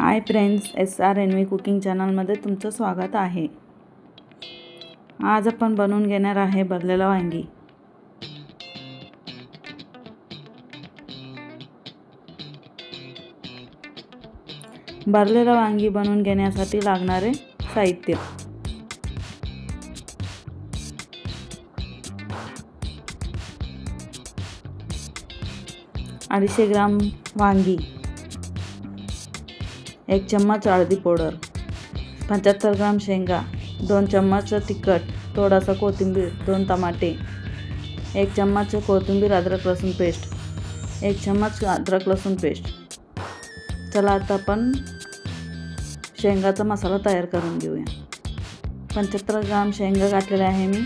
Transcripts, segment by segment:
Hi friends S R N V cooking चॅनलमध्ये तुमचं स्वागत आहे. आज आपण बनवून घेणार आहे भरलेलं वांगी. भरलेलं वांगी बनवून घेण्यासाठी लागणारे साहित्य. अडीचशे ग्राम वांगी. एक चम्मच हळदी पावडर पंच्याहत्तर ग्राम शेंगा दोन चम्मच तिखट थोडासा कोथिंबीर दोन टमाटे एक चम्मच कोथिंबीर अद्रक लसूण पेस्ट एक चम्मच अद्रक लसूण पेस्ट. चला आता आपण शेंगाचा मसाला तयार करून घेऊया. पंच्याहत्तर ग्राम शेंगा घातलेले आहे मी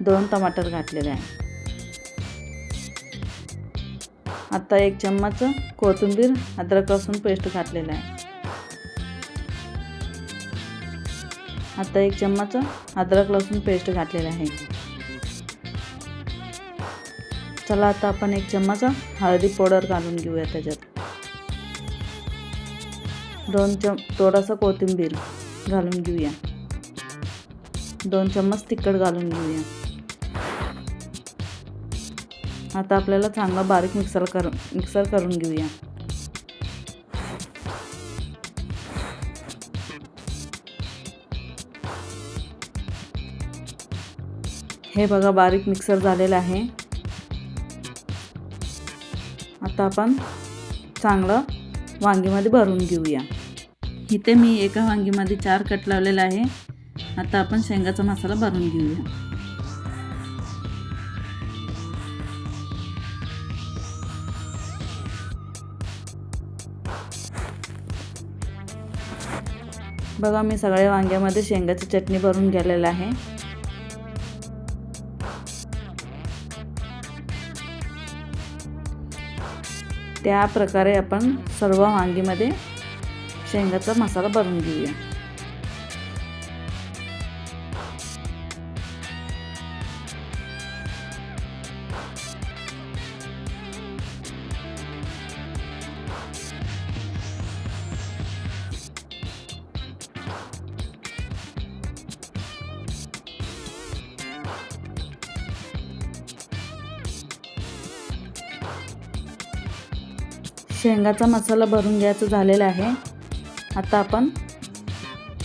दोन टमाटर घातलेले आहे. आता एक चम्मच कोथिंबीर अद्रक लसूण पेस्ट घातलेला आहे. आता एक चम्मच अद्रक लसूण पेस्ट घातलेला आहे. चला आता आपण एक चम्मच हळदी पावडर घालून घेऊया त्याच्यात. दोन चम थोडासा कोथिंबीर घालून घेऊया. दोन चम्मच तिखट घालून घेऊया. आता आपल्याला चांगला बारीक मिक्सर कर मिक्सर करून घेऊया. हे बघा बारीक मिक्सर झालेलं आहे. आता आपण चांगलं वांगीमध्ये भरून घेऊया. इथे मी एका वांगीमध्ये चार कट लावलेला आहे. आता आपण शेंगाचा मसाला भरून घेऊया. बघा मी सगळ्या वांग्यामध्ये शेंगाची चटणी भरून गेलेलं आहे. त्या प्रकारे आपण सर्व वांगीमध्ये शेंगाचा मसाला बनवून घेऊया. शेंगाचा मसाला भरून घ्यायचं झालेला आहे. आता आपण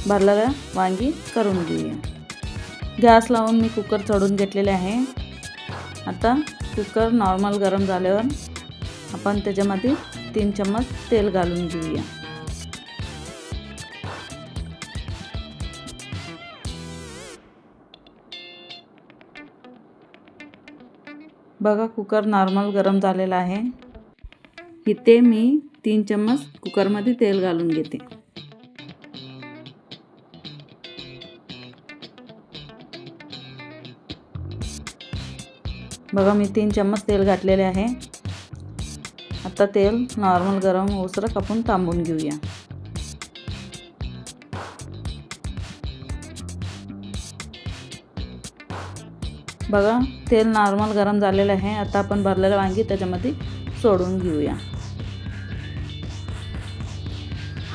भरलेल्या वांगी करून घेऊया. गॅस लावून मी कुकर चढून घेतलेले आहे. आता कुकर नॉर्मल गरम झाल्यावर आपण त्याच्यामध्ये तीन चम्मच तेल घालून घेऊया. बघा कुकर नॉर्मल गरम झालेला आहे. इथे मी तीन चम्मच कुकरमध्ये तेल घालून घेते. बघा मी तीन चम्मच तेल घातलेले आहे. आता तेल नॉर्मल गरम ओसर कापून थांबून घेऊया. बघा तेल नॉर्मल गरम झालेलं आहे. आता आपण भरलेलं वांगी त्याच्यामध्ये सोडून घेऊया.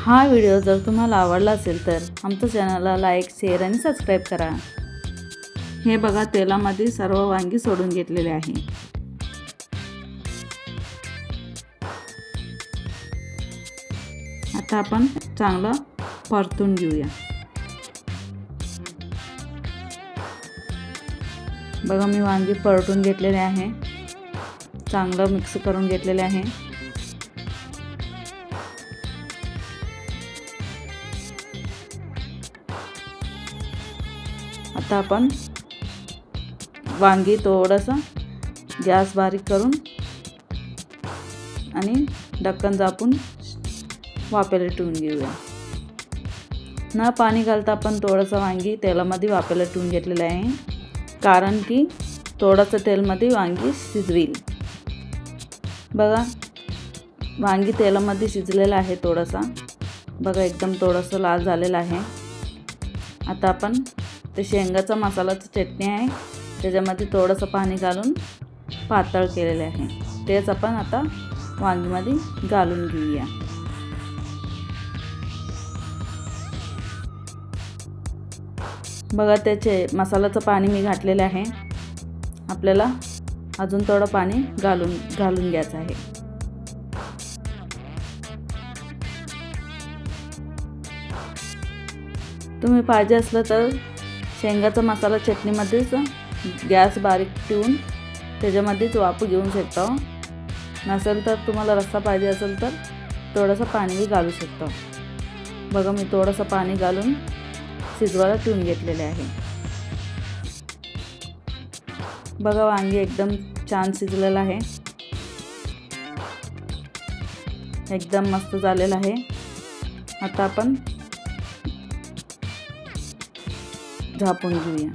हा व्हिडिओ जर तुम्हाला आवडला असेल तर आमच्या चॅनलला लाईक शेअर आणि सबस्क्राईब करा. हे बघा तेलामध्ये सर्व वांगी सोडून घेतलेले आहे. आता आपण चांगलं परतून घेऊया. बघा मी वांगी परतून घेतलेले आहे. चांगलं मिक्स करून घेतलेले आहे. आता आपण वांगी थोडंसं गॅस बारीक करून आणि ढक्कन झापून वापेला ठेवून घेऊया. न पाणी घालता आपण थोडंसं वांगी तेलामध्ये वापेला ठेवून घेतलेलं आहे. कारण की थोडंसं तेलमध्ये वांगी शिजवेल बघा वांगी तेलामध्ये शिजलेलं आहे थोडासा. बघा एकदम थोडंसं लाल झालेलं आहे. आता आपण ते शेंगाचा मसालाचं चटणी आहे त्याच्यामध्ये थोडंसं पाणी घालून पातळ केलेले आहे. तेच आपण आता वांगीमध्ये घालून घेऊया. बघा त्याचे मसाल्याचं पाणी मी घातलेलं आहे. आपल्याला अजून थोडं पाणी घालून घालून घ्यायचं आहे. तुम्ही पाहिजे असलं तर शेंगाचा मसाला चटणीमध्येच गॅस बारीक ठेवून त्याच्यामध्येच वापू घेऊन शकता. नसेल तर तुम्हाला रस्सा पाहिजे असेल तर थोडंसं पाणीही घालू शकतो. बघा मी थोडंसं पाणी घालून शिजवायला ठेवून घेतलेले आहे. बघा वांगी एकदम छान शिजलेलं आहे. एकदम मस्त झालेलं आहे. आता आपण झापून घेऊया.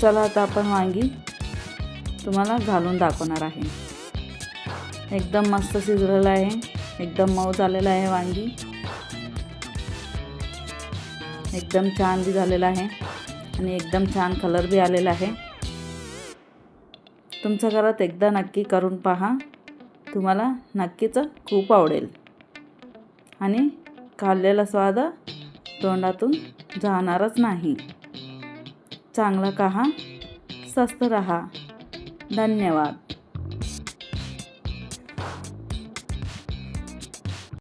चला आता आपण वांगी तुम्हाला घालून दाखवणार आहे. एकदम मस्त शिजलेलं आहे. एकदम मऊ झालेलं आहे वांगी. एकदम छान बी झालेलं आहे. आणि एकदम छान कलर बी आलेला आहे. तुमच्या घरात एकदा नक्की करून पहा. तुम्हाला नक्कीच खूप आवडेल. आणि खाल्लेला स्वाद तोंडातून जाणारच नाही. चांगला कहा स्वस्त रहा. धन्यवाद.